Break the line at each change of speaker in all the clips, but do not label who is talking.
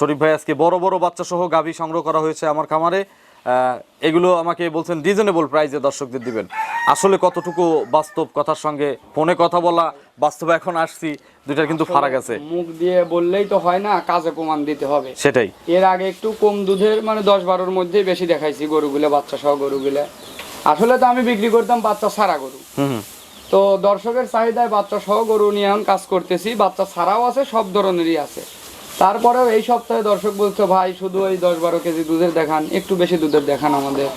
শরীফ ভাই আজকে বড় বড় বাচ্চা সহ গাভী সংগ্রহ করা হয়েছে আমার খামারে। এগুলো আমাকে বলছেন রিজনেবল প্রাইসে দর্শকদের দিবেন। আসলে কতটুকু বাস্তব কথার সঙ্গে ফোনে কথা বলা বাস্তবে এখন আসছি দুইটার কিন্তু ফারাক আছে।
মুখ দিয়ে বললেই তো হয় না কাজে প্রমাণ দিতে হবে।
সেটাই।
এর আগে একটু কম দুধের মানে দশ বারোর মধ্যেই বেশি দেখাইছি গরুগুলো বাচ্চা সহ গরুগুলো। আসলে তো আমি বিক্রি করতাম বাচ্চা সারা গরু। তো দর্শকের চাহিদায় বাচ্চা সহ গরু নিয়ে কাজ করতেছি বাচ্চা ছাড়াও আছে সব ধরনেরই আছে। তারপরেও এই সপ্তাহে দর্শক বলছে ভাই শুধু এই দশ বারো কেজি দুধের দেখান একটু বেশি দুধের দেখান আমাদের।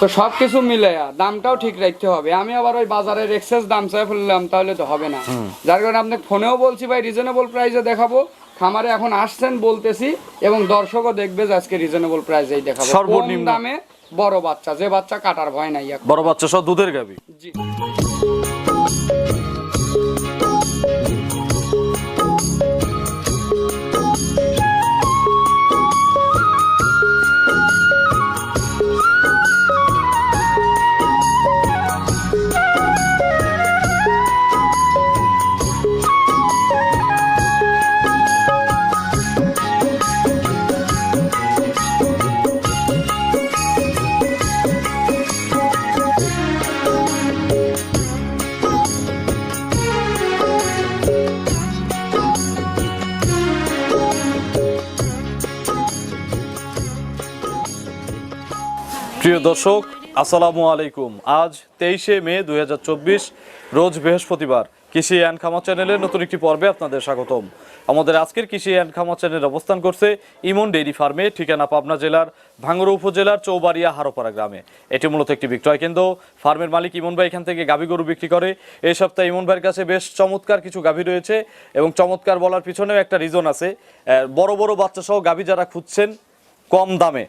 তো সব কিছু মিলে দামটাও ঠিক রাখতে হবে। আমি আবার ওই বাজারের এক্সেস দাম চাই ফেললাম তাহলে তো হবে না। যার কারণে আপনাকে ফোনেও বলছি ভাই রিজনেবল প্রাইসে দেখাবো। খামারে এখন আসছেন বলতেছি এবং দর্শকও দেখবে যে আজকে রিজনেবল প্রাইসেই দেখাবো।
সর্বনিম্ন-
দামে বড় বাচ্চা যে বাচ্চা কাটার ভয় নাই।
বড় বাচ্চা সব দুধের গাভী
জি।
দর্শক, আসসালামু আলাইকুম। আজ তেইশে মে দুই হাজার চব্বিশ, রোজ বৃহস্পতিবার কৃষি অ্যান্ড খামা চ্যানেলের নতুন একটি পর্বে আপনাদের স্বাগতম। আমাদের আজকের কৃষি অ্যান্ড খামা চ্যানেল অবস্থান করছে ইমন ডেইরি ফার্মে, ঠিকানা পাবনা জেলার ভাঙ্গুড়া উপজেলার চৌবাড়িয়া হারোপাড়া গ্রামে। এটি মূলত একটি বিক্রয় কেন্দ্র। ফার্মের মালিক ইমন ভাই এখান থেকে গাভী গরু বিক্রি করে। এই সপ্তাহে ইমন ভাইয়ের কাছে বেশ চমৎকার কিছু গাভী রয়েছে এবং চমৎকার বলার পিছনেও একটা রিজন আছে। বড় বড় বাচ্চা সহ গাভী যারা খুঁজছেন কম দামে।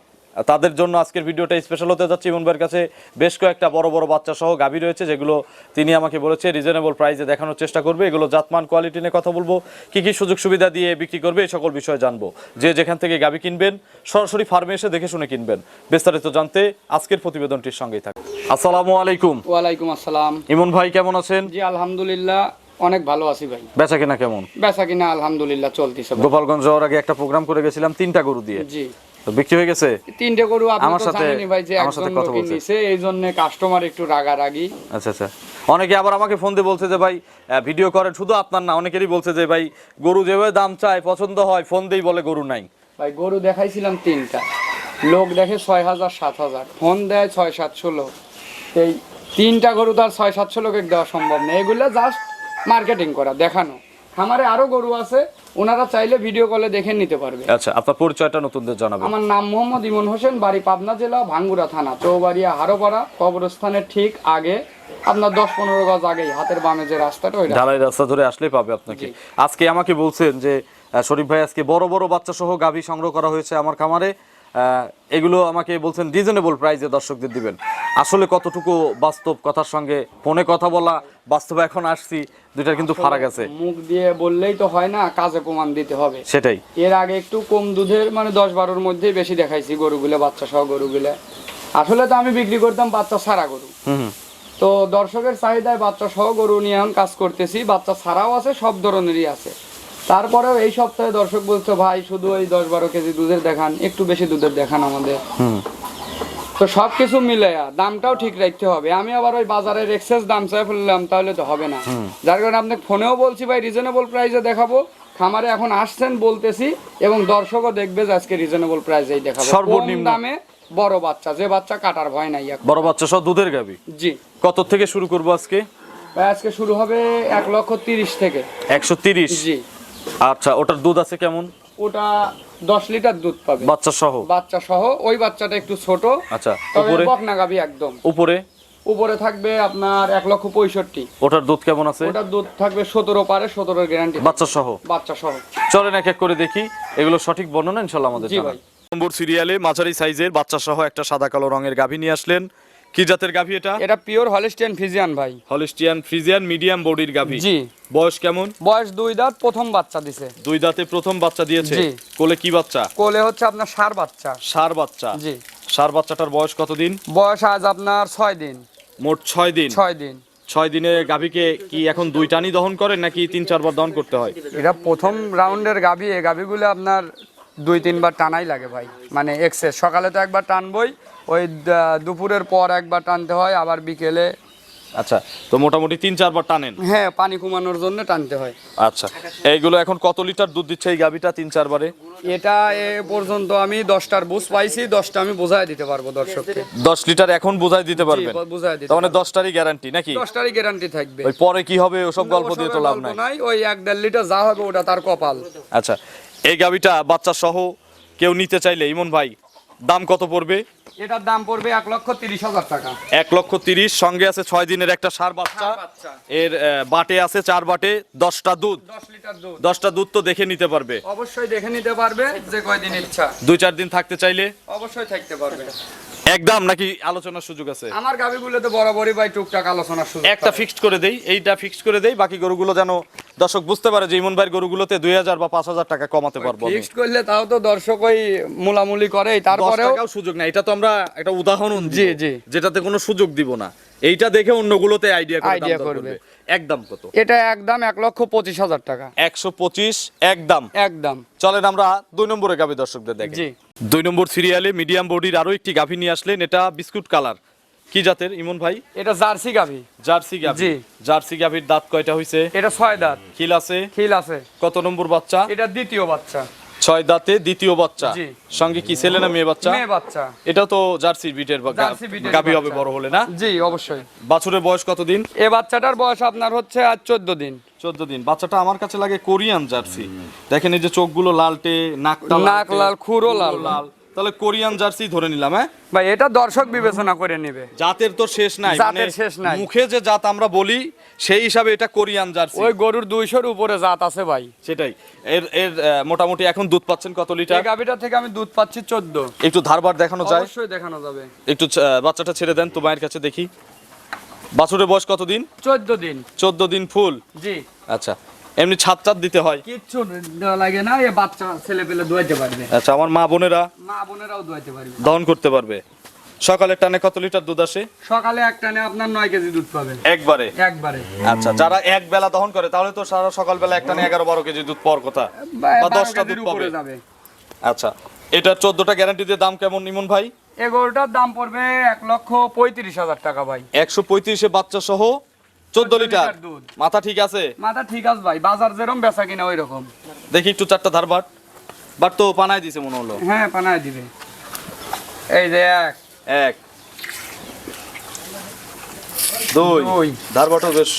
তাদের জন্য আজকের ভিডিওটা স্পেশাল হতে যাচ্ছে। ইমন ভাইয়ের কাছে বেশ কয়েকটা বড় বড় বাচ্চা সহ গাভী রয়েছে যেগুলো তিনি আমাকে বলেছে রিজনেবল প্রাইসে দেখানোর চেষ্টা করবে। এগুলো জাতমান কোয়ালিটি নিয়ে কথা বলব কি কি সুযোগ সুবিধা দিয়ে বিক্রি করবে এই সকল বিষয়ে জানব। যে যেখান থেকে গাভী কিনবেন সরাসরি ফার্মে এসে দেখে শুনে কিনবেন। বিস্তারিত জানতে আজকের প্রতিবেদনটির সঙ্গেই থাকুন। আসসালামু আলাইকুম।
ওয়ালাইকুম আসসালাম।
ইমন ভাই কেমন আছেন?
জি আলহামদুলিল্লাহ অনেক ভালো আছি ভাই।
বেচা কেনা কেমন?
বেচা কিনা আলহামদুলিল্লাহ চলতেছে।
গোপালগঞ্জ যাওয়ার আগে একটা প্রোগ্রাম করে গেছিলাম তিনটা গরু দিয়ে।
জি।
তো বিক্রি হয়ে গেছে?
তিনটে গরু
আমার সাথে-
ভাই যে
আমার সাথে কথা বলছে।
এই জন্য কাস্টমার একটু রাগারাগি।
আচ্ছা আচ্ছা। অনেকে আবার আমাকে ফোন দিয়ে বলছে যে ভাই ভিডিও করেন শুধু আপনার না। অনেকেরই বলছে যে ভাই গরু যেভাবে দাম চায় পছন্দ হয় ফোন দিয়েই বলে গরু নাই।
ভাই গরু দেখাইছিলাম তিনটা। লোক দেখে ছয় হাজার সাত হাজার। ফোন দেয় ছয় সাতশো লোক এই তিনটা গরু তো আর ছয় সাতশো লোকের দেওয়া সম্ভব না। এগুলো জাস্ট মার্কেটিং করা দেখানো। খামারে আরও গরু আছে ওনারা চাইলে ভিডিও কলে দেখে নিতে পারবে।
আচ্ছা আপনার পরিচয়টা নতুনদের জানাবেন।
আমার নাম মোহাম্মদ ইমন হোসেন বাড়ি পাবনা জেলা ভাঙ্গুরা থানা চৌবাড়িয়া হারোপাড়া কবরস্থানের ঠিক আগে আপনার দশ পনেরো গজ আগেই হাতের বামে যে রাস্তাটা ওই।
ঢালাই রাস্তা। ধরে আসলেই পাবে আপনাকে। আজকে আমাকে বলছেন যে শরীফ ভাই আজকে বড় বড় বাচ্চা সহ গাভী সংগ্রহ করা হয়েছে আমার খামারে। এগুলো আমাকে বলছেন রিজনেবল প্রাইজে দর্শকদের দিবেন। আসলে কতটুকু বাস্তব কথার সঙ্গে ফোনে কথা বলা বাস্তবে এখন আসছি দুইটার কিন্তু ফারাক আছে।
মুখ দিয়ে বললেই তো হয় না কাজে প্রমাণ দিতে হবে।
সেটাই।
এর আগে একটু কম দুধের মানে দশ বারোর মধ্যেই বেশি দেখাইছি গরুগুলো বাচ্চা সহ গরুগুলো। আসলে তো আমি বিক্রি করতাম বাচ্চা ছাড়া গরু। তো দর্শকের চাহিদায় বাচ্চা সহ গরু নিয়ে এখন কাজ করতেছি বাচ্চা ছাড়াও আছে সব ধরনেরই আছে। তারপরেও এই সপ্তাহে দর্শক বলছে ভাই শুধু এই দশ বারো কেজি দুধের দেখান একটু বেশি দুধের দেখান আমাদের। তো সব কিছু মিলে দামটাও ঠিক রাখতে হবে। আমি আবার ওই বাজারের এক্সেস দাম চাই ফেললাম তাহলে তো হবে না। যার কারণে আপনাকে ফোনেও বলছি ভাই রিজনেবল প্রাইসে দেখাবো। খামারে এখন আসছেন বলতেছি এবং দর্শকও দেখবে যে আজকে রিজনেবল প্রাইসেই দেখাবো।
সর্বনিম্ন-
দামে বড় বাচ্চা যে বাচ্চা কাটার ভয় নাই এখন।
বড় বাচ্চা সব দুধের গাভী
জি।
কত থেকে শুরু করব আজকে?
আজকে শুরু হবে এক লক্ষ তিরিশ থেকে।
একশো তিরিশ?
জি।
আচ্ছা ওটার দুধ আছে কেমন?
ওটা দশ লিটার দুধ পাবে।
বাচ্চা সহ?
বাচ্চা সহ ওই বাচ্চাটা একটু ছোট।
আচ্ছা উপরে?
একদম।
উপরে?
উপরে থাকবে আপনার এক লক্ষ পঁয়ষট্টি।
ওটার দুধ কেমন আছে?
ওটার দুধ থাকবে সতেরো পারে সতেরোর গ্যারান্টি
বাচ্চা সহ?
বাচ্চা সহ।
চলেন এক এক করে দেখি এগুলো সঠিক বর্ণনা ইনশাল্লাহ আমাদের নম্বর সিরিয়ালে মাঝারি সাইজের বাচ্চা সহ একটা সাদা কালো রঙের গাভী নিয়ে আসলেন। কি জাতের গাভী এটা?
এটা পিওর হলিস্টিয়ান ফিজিয়ান ভাই।
হলিস্টিয়ান ফ্রিজিয়ান মিডিয়াম বডির গাভী।
জি।
বয়স কেমন?
বয়স দুই দাঁত প্রথম বাচ্চা দিছে।
দুই দাঁতে প্রথম বাচ্চা দিয়েছে। কোলে কি বাচ্চা?
কোলে হচ্ছে আপনার সার বাচ্চা।
সার বাচ্চা।
জি।
সার বাচ্চাটার বয়স কতদিন?
বয়স আজ আপনার ছয় দিন।
মোট ছয় দিন।
ছয় দিন।
ছয় দিনে গাভীকে কি এখন দুই টানি দহন করেন নাকি তিন চারবার দহন করতে হয়?
এটা প্রথম রাউন্ডের গাভি। এই গাভিগুলো আপনার দুই তিনবার টানাই লাগে ভাই। মানে এক্সেস সকালে তো একবার টানবই ওই দুপুরের পর একবার টানতে হয় আবার বিকেলে।
আচ্ছা তো মোটামুটি তিন চারবার টানেন?
হ্যাঁ পানি কমানোর জন্য টানতে হয়।
আচ্ছা এইগুলো এখন কত লিটার দুধ দিচ্ছে এই গাভীটা তিন চারবারে?
এটা এ পর্যন্ত আমি দশটার বুঝ পাইছি দশটা আমি বোঝাই দিতে পারব দর্শককে।
দশ লিটার এখন বোঝাই দিতে পারবেন?
বোঝাই দিতে
মানে দশটারই গ্যারান্টি নাকি?
দশটারই গ্যারান্টি থাকবে।
ওই পরে কি হবে ওসব গল্প দিয়ে তো লাভ নাই
ওই এক দেড় লিটার যা হবে ওটা তার কপাল।
আচ্ছা এই গাভীটা বাচ্চা সহ কেউ নিতে চাইলে ইমন ভাই দাম কত পড়বে?
এটার দাম পড়বে এক লক্ষ তিরিশ হাজার টাকা।
এক লক্ষ তিরিশ সঙ্গে আছে ছয় দিনের একটা সার বাচ্চা। এর বাটে আছে চার বাটে দশটা দুধ।
লিটার
দশটা দুধ তো দেখে নিতে পারবে।
অবশ্যই দেখে নিতে পারবে যে কয়দিন ইচ্ছা।
দুই চার দিন থাকতে চাইলে।
অবশ্যই থাকতে পারবে।
একদম নাকি আলোচনার সুযোগ আছে?
আমার গাভিগুলোতে বরাবরই ভাই টুকটাক আলোচনার সুযোগ
একটা ফিক্সড করে দেই এইটা ফিক্সড করে দেই বাকি গরুগুলো যেন দর্শক বুঝতে পারে যে ইমন ভাইয়ের গরুগুলোতে দুই হাজার বা পাঁচ হাজার টাকা কমাতে পারব
ফিক্সড করলে তাও তো দর্শক ওই মুলামুলি করে তারপরেও
সুযোগ নাই। এটা তো আমরা একটা উদাহরণ
জি, জি।
যেটাতে কোনো সুযোগ দিব না। এইটা দেখে অন্যগুলোতে আইডিয়া
আইডিয়া
করবে।
করবে।
একদম কত?
এটা একদম এক লক্ষ পঁচিশ হাজার টাকা।
একশো পঁচিশ একদম
একদম
চলেন আমরা দুই নম্বরে গাভী দর্শকদের দেখি।
জি।
দুই নম্বর সিরিয়ালে মিডিয়াম বডির আরও একটি গাভী নিয়ে আসলেন। এটা বিস্কুট কালার কি জাতের ইমন ভাই?
এটা জার্সি গাভি।
জার্সি গাভী।
জি।
জার্সি গাভীর দাঁত কয়টা হইছে?
এটা ছয় দাঁত।
খিল আছে?
খিল আছে।
কত নম্বর বাচ্চা?
এটা দ্বিতীয় বাচ্চা।
ছয় দাঁতে দ্বিতীয় বাচ্চা।
জি।
সঙ্গে কি ছেলে না মেয়ে বাচ্চা?
মেয়ে বাচ্চা।
এটা তো জার্সি বিটের বা
জার্সি বিটের
গাভী হবে
বাচ্চা।
বড় হলে না?
জি অবশ্যই।
বাছুরের বয়স কতদিন?
এ বাচ্চাটার বয়স আপনার হচ্ছে আজ চোদ্দ দিন।
চোদ্দ দিন। বাচ্চাটা আমার কাছে লাগে কোরিয়ান জার্সি। দেখেন এই যে চোখগুলো লালটে নাকটা
নাক লাল, খুরও লাল।
তাহলে কোরিয়ান জার্সি ধরে নিলাম হ্যাঁ?
ভাই এটা দর্শক বিবেচনা করে নেবে।
জাতের তো শেষ নাই
জাতের শেষ নাই।
মুখে যে জাত আমরা বলি সেই হিসাবে এটা কোরিয়ান জার্সি।
ওই গরুর দুইশোর উপরে জাত আছে ভাই।
সেটাই। এর এর মোটামুটি এখন দুধ পাচ্ছেন কত
এই
লিটার
গাভিটা থেকে আমি দুধ পাচ্ছি চোদ্দ।
একটু ধারবার দেখানো যায়?
অবশ্যই দেখানো যাবে।
একটু বাচ্চাটা ছেড়ে দেন তো মায়ের কাছে দেখি। বাছুরের বয়স কতদিন?
চোদ্দ দিন।
চোদ্দ দিন ফুল?
জি।
আচ্ছা। এমনি ছাদ চাদ দিতে হয়।
কিচ্ছু লাগে না এ বাচ্চা ছেলে পেলে দোয়াইতে পারবে।
আচ্ছা আমার মা বোনেরা
মা বোনেরাও দোয়াইতে পারবে।
দহন করতে পারবে। সকালের টানে কত লিটার দুধ আসে?
সকালে এক টানে আপনার নয় কেজি দুধ পাবেন।
একবারে?
একবারে।
আচ্ছা যারা এক বেলা দহন করে তাহলে তো সারা সকালবেলা এক টানে এগারো বারো কেজি দুধ পাওয়ার কথা। বা দশটা দুধ পাবে। আচ্ছা এটা চোদ্দটা গ্যারান্টি দিয়ে দাম কেমন ইমন ভাই?
এই গরুটার দাম পড়বে এক লক্ষ পঁয়ত্রিশ হাজার টাকা ভাই।
একশো পঁয়ত্রিশে বাচ্চা সহ চোদ্দ লিটার
দুধ।
মাথা ঠিক আছে?
মাথা ঠিক আছে ভাই বাজার যেরকম বেচা কিনা ওই রকম
দেখি একটু চারটা ধার বাট বাট তো পানায় দিছে মনে হলো।
হ্যাঁ পানায় দিবে। এই যে এক।
এক। দুই।
দুই।
ধার বাটও বেশ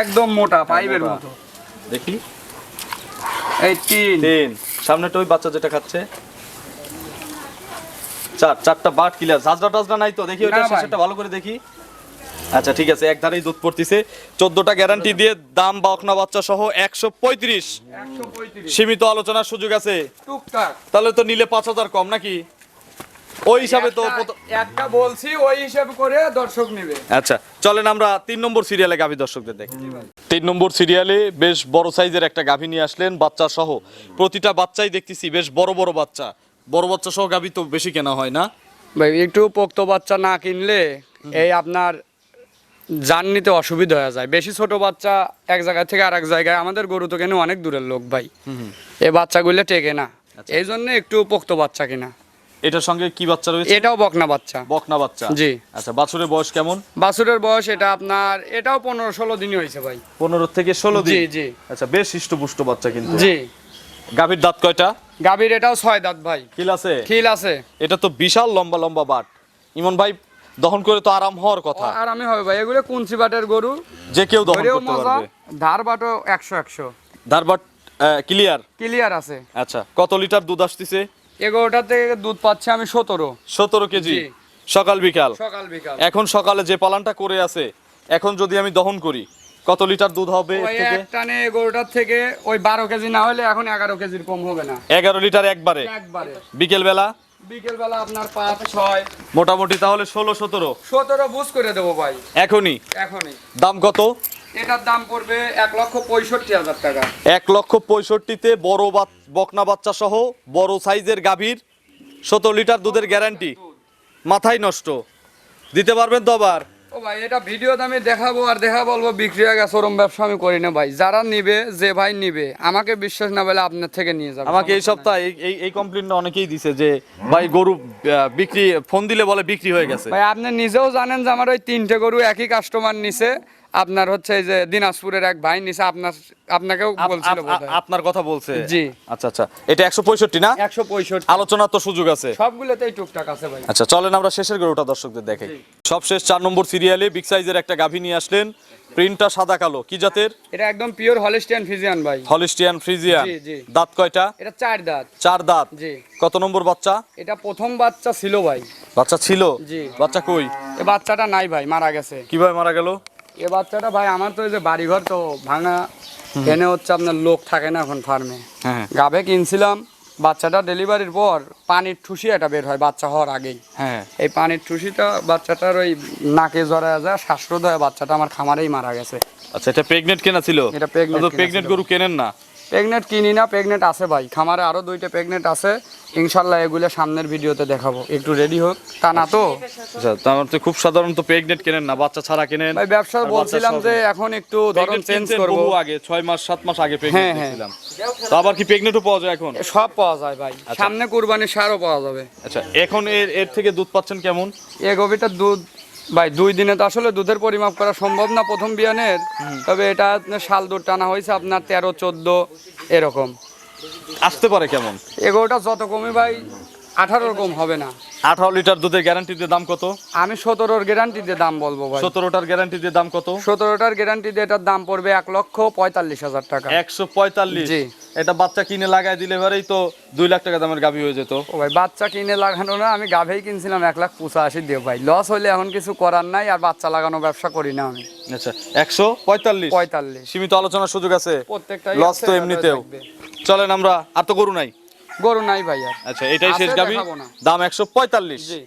একদম মোটা পাইপের মতো।
দেখি।
এই তিন।
তিন। সামনেটা ওই বাচ্চা যেটা খাচ্ছে। চার চারটা বাট ক্লিয়ার ঝাঁঝরা টাজরা নাই তো? দেখি ওইটা শেষেরটা ভালো করে দেখি। আচ্ছা ঠিক আছে এক ধারেই দুধ পড়তেছে। চোদ্দটা গ্যারান্টি দিয়ে দাম বাউকনা বাচ্চা সহ একশো পঁয়ত্রিশ। সীমিত আলোচনার সুযোগ আছে। তাহলে তো নিলে পাঁচ হাজার কম নাকি? ওই হিসাবে তো
একটা- বলছি ওই হিসাব করে দর্শক নেবে।
আচ্ছা চলেন আমরা তিন নম্বর সিরিয়ালে গাভী দর্শকদের দেখি। তিন নম্বর সিরিয়ালে বেশ বড় সাইজের একটা গাভী নিয়ে আসলেন বাচ্চা সহ। প্রতিটা বাচ্চাই দেখতেছি বেশ বড় বড় বাচ্চা। বড় বাচ্চা সহ গাভী তো বেশি কেনা হয় না।
ভাই একটু পোক্ত বাচ্চা না কিনলে এই আপনার জান নিতে অসুবিধা হয়ে যায়। বেশি ছোট বাচ্চা এক জায়গা থেকে আর এক জায়গায় আমাদের গরু তো কেন অনেক দূরের লোক ভাই। এই বাচ্চাগুলো টেকে না। এই জন্য একটু পোক্ত বাচ্চা কিনা।
এটার সঙ্গে কি বাচ্চা রয়েছে?
এটাও বকনা বাচ্চা।
বকনা বাচ্চা।
জি।
আচ্ছা বাছুরের বয়স কেমন?
বাছুরের বয়স এটা আপনার এটাও পনেরো ষোলো দিনই হয়েছে ভাই।
পনেরো থেকে ষোলো দিন?
জি। জি
আচ্ছা বেশ হৃষ্টপুষ্ট বাচ্চা কিন্তু।
জি।
গাভীর দাঁত কয়টা?
গাভীর এটাও ছয় দাঁত ভাই।
কিল আছে?
খিল আছে।
এটা তো বিশাল লম্বা লম্বা বাট। ইমন ভাই দহন করে তো আরাম হওয়ার কথা।
আর আমি হবে ভাই। এগুলো কুঞ্চি বাটের গরু।
যে কেউ দহন করতে পারবে।
ধার বাটও একশো একশো।
ধারবাট ক্লিয়ার
ক্লিয়ার আছে।
আচ্ছা কত লিটার দুধ আসতেছে?
এগারোটা থেকে দুধ পাচ্ছি আমি সতেরো।
সতেরো কেজি? সকাল বিকাল?
সকাল বিকাল।
এখন সকালে যে পালানটা করে আছে এখন যদি আমি দহন করি কত লিটার দুধ হবে
এক টানে এগারোটার থেকে ওই বারো কেজি না হলে এখন এগারো কেজির কম হবে না।
এগারো লিটার একবারে?
একবারে।
বিকেল বেলা
বিকেল বেলা আপনার পাঁচ ছয়।
মোটামুটি তাহলে ষোলো সতেরো।
সতেরো বুঝ করে দেবো ভাই।
এখনই?
এখনই।
দাম কত?
এটার দাম পড়বে এক লক্ষ পঁয়ষট্টি হাজার টাকা।
এক লক্ষ পঁয়ষট্টিতে বড় বকনা বাচ্চা সহ বড় সাইজের গাভীর সতেরো লিটার দুধের গ্যারান্টি মাথায় নষ্ট। দিতে পারবেন তো আবার?
ও ভাই এটা ভিডিওতে আমি দেখাবো আর দেখা বলব বিক্রি হয়ে গেছে ওরম ব্যবসা আমি করি না ভাই। যারা নিবে যে ভাই নিবে আমাকে বিশ্বাস না বলে আপনার থেকে নিয়ে যাবে।
আমাকে এই সপ্তাহে এই- এই এই কমপ্লেনটা অনেকেই দিছে যে ভাই গরু বিক্রি ফোন দিলে বলে বিক্রি হয়ে গেছে।
ভাই আপনি নিজেও জানেন যে আমার ওই তিনটে গরু একই কাস্টমার নিছে। আপনার হচ্ছে যে দিনাজপুরের এক ভাই নিছে আপনার আপনাকেও বলছিল
আপনার কথা বলছে?
জি।
আচ্ছা আচ্ছা। এটা একশো পঁয়ষট্টি না?
একশো পঁয়ষট্টি।
আলোচনার তো সুযোগ আছে।
সবগুলোতেই টুকটাক আছে ভাই।
আচ্ছা চলেন আমরা শেষের গরুটা দর্শকদের দেখাই সবশেষ চার নম্বর সিরিয়ালে বিগ সাইজের একটা গাভী নিয়ে আসলেন। প্রিন্টটা সাদা কালো। কি জাতের?
এটা একদম পিওর হলিস্টিয়ান ফিজিয়ান ভাই।
হলিস্টিয়ান ফ্রিজিয়ান
জি, জি।
দাঁত কয়টা?
এটা চার দাঁত।
চার দাঁত।
জি।
কত নম্বর বাচ্চা?
এটা প্রথম বাচ্চা ছিল ভাই।
বাচ্চা ছিল?
জি।
বাচ্চা কই?
এ বাচ্চাটা নাই ভাই মারা গেছে।
কীভাবে মারা গেল?
এ বাচ্চাটা ভাই আমার তো এই যে বাড়িঘর তো ভাঙা। এনে হচ্ছে আপনার লোক থাকে না এখন ফার্মে
হ্যাঁ
গাবে কিনছিলাম বাচ্চাটা ডেলিভারির পর পানির ঠুসি এটা বের হয় বাচ্চা হওয়ার আগেই।
হ্যাঁ।
এই পানির ঠুসিটা বাচ্চাটার ওই নাকে জড়া যায় শ্বাসরোধ হয় বাচ্চাটা আমার খামারেই মারা গেছে।
আচ্ছা এটা প্রেগনেন্ট কেনা ছিল?
এটা
প্রেগনেন্ট গরু কেনেন না।
প্রেগনেন্ট কিনি না প্রেগনেন্ট আছে ভাই। খামারে আরও দুইটা প্রেগনেন্ট আছে। ইনশাল্লাহ এগুলো সামনের ভিডিওতে দেখাবো। একটু রেডি হোক। তা না তো?
আচ্ছা তার তো খুব সাধারণত প্রেগনেন্ট কেনেন না বাচ্চা ছাড়া কেনেন?
ভাই ব্যবসা বলছিলাম যে এখন একটু ধরন চেঞ্জ করব
বহু আগে ছয় মাস সাত মাস আগে
হ্যাঁ,
প্রেগনেন্ট। ছিলাম তো আবার কি প্রেগনেন্টও পাওয়া যায় এখন?
সব পাওয়া যায় ভাই। সামনে কুরবানির সারও পাওয়া যাবে।
আচ্ছা এখন এর এর থেকে দুধ পাচ্ছেন কেমন?
এই গভীরটার দুধ ভাই দুই দিনে তো আসলে দুধের পরিমাপ করা সম্ভব না প্রথম বিয়ানের। তবে এটা সাল শাল দুধ টানা হয়েছে আপনার তেরো চোদ্দ এরকম।
আসতে পারে কেমন?
এগোটা যত কমে ভাই আঠারোর কম হবে না।
আঠারো লিটার দুধের গ্যারান্টি দিয়ে দাম কত?
আমি সতেরোর গ্যারান্টি দিয়ে দাম বলব ভাই।
সতেরোটার গ্যারান্টি দিয়ে দাম কত?
সতেরোটার গ্যারান্টি দিয়ে এটার দাম পড়বে এক লক্ষ পঁয়তাল্লিশ হাজার টাকা।
একশো পঁয়তাল্লিশ? এটা বাচ্চা কিনে লাগাই দিলে এবারেই তো দুই লাখ টাকা দামের গাভী হয়ে যেত।
ও ভাই বাচ্চা কিনে লাগানো না আমি গাভেই কিনছিলাম এক লাখ পঁচাশি দিয়ে ভাই। লস হলে এখন কিছু করার নাই আর বাচ্চা লাগানো ব্যবসা করি না আমি।
আচ্ছা একশো পঁয়তাল্লিশ?
পঁয়তাল্লিশ।
সীমিত আলোচনার সুযোগ আছে।
প্রত্যেকটা
লস তো এমনিতেও। চলেন আমরা আর তো গরু নাই।
গরু নাই ভাই আর।
আচ্ছা এটাই শেষ
না।
দাম একশো পঁয়তাল্লিশ।
জি।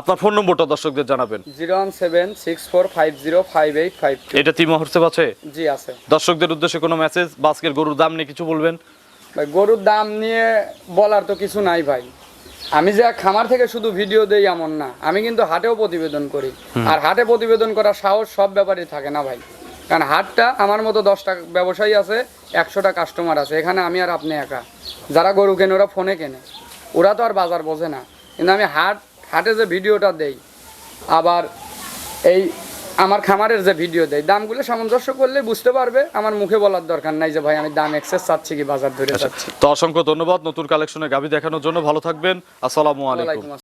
আপনার ফোন নম্বরটা দর্শকদের জানাবেন।
Zero one seven six four five zero five eight five two.
এটা তিমা হোয়াটসঅ্যাপ আছে?
জি আছে।
দর্শকদের উদ্দেশ্যে কোনো মেসেজ বাস্কের গরুর দাম নিয়ে কিছু বলবেন?
ভাই গরুর দাম নিয়ে বলার তো কিছু নাই ভাই। আমি যে খামার থেকে শুধু ভিডিও দেই এমন না। আমি কিন্তু হাটেও প্রতিবেদন করি। আর হাটে প্রতিবেদন করার সাহস সব ব্যাপারে থাকে না ভাই। কারণ হাটটা আমার মতো দশটা ব্যবসায়ী আছে একশোটা কাস্টমার আছে। এখানে আমি আর আপনি একা। যারা গরু কেনে ওরা ফোনে কেনে। ওরা তো আর বাজার বোঝে না। কিন্তু আমি হাট হাটে যে ভিডিওটা দেই আবার এই আমার খামারের যে ভিডিও দেয় দামগুলো সামঞ্জস্য করলে বুঝতে পারবে আমার মুখে বলার দরকার নাই যে ভাই আমি দাম এক্সেস চাচ্ছি কি বাজার ধরে চাচ্ছি
তো অসংখ্য ধন্যবাদ নতুন কালেকশনে গাভী দেখানোর জন্য। ভালো থাকবেন। আসসালামু আলাইকুম।